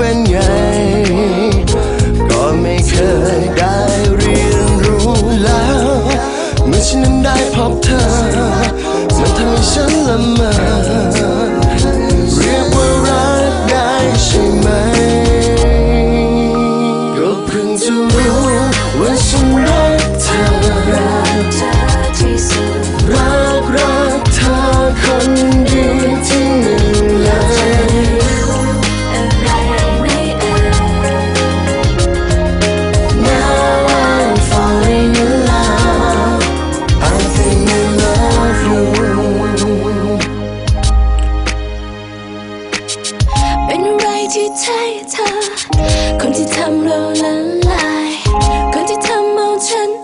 ป็นไง ก็ไม่เคยได้เรียนรู้แล้ว เมื่อฉันนั้นได้พบเธอ มัอทำให้ฉันละเมอ ที่ใช่เธอ คนที่ทำเราละลาย คนที่ทำเอาฉัน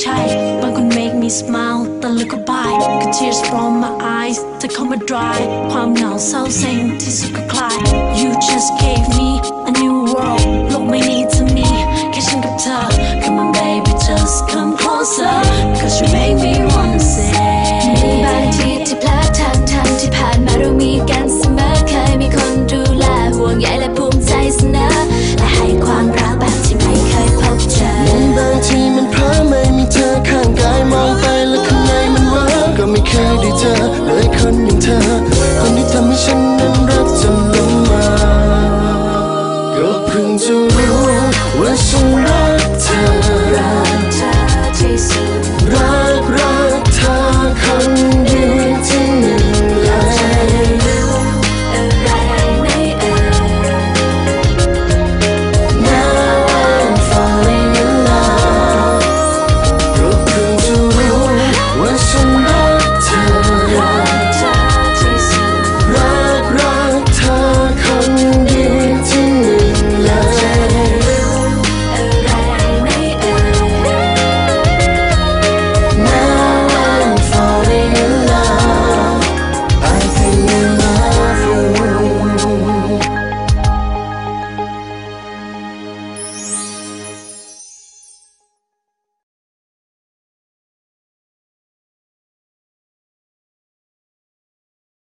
shy One could make me smile. แต่ลึกก็บาย Could tears from my eyes จะเข้ามา dry. ความเหงาเศร้าเซ็งที่สุดก็คลาย 我我我我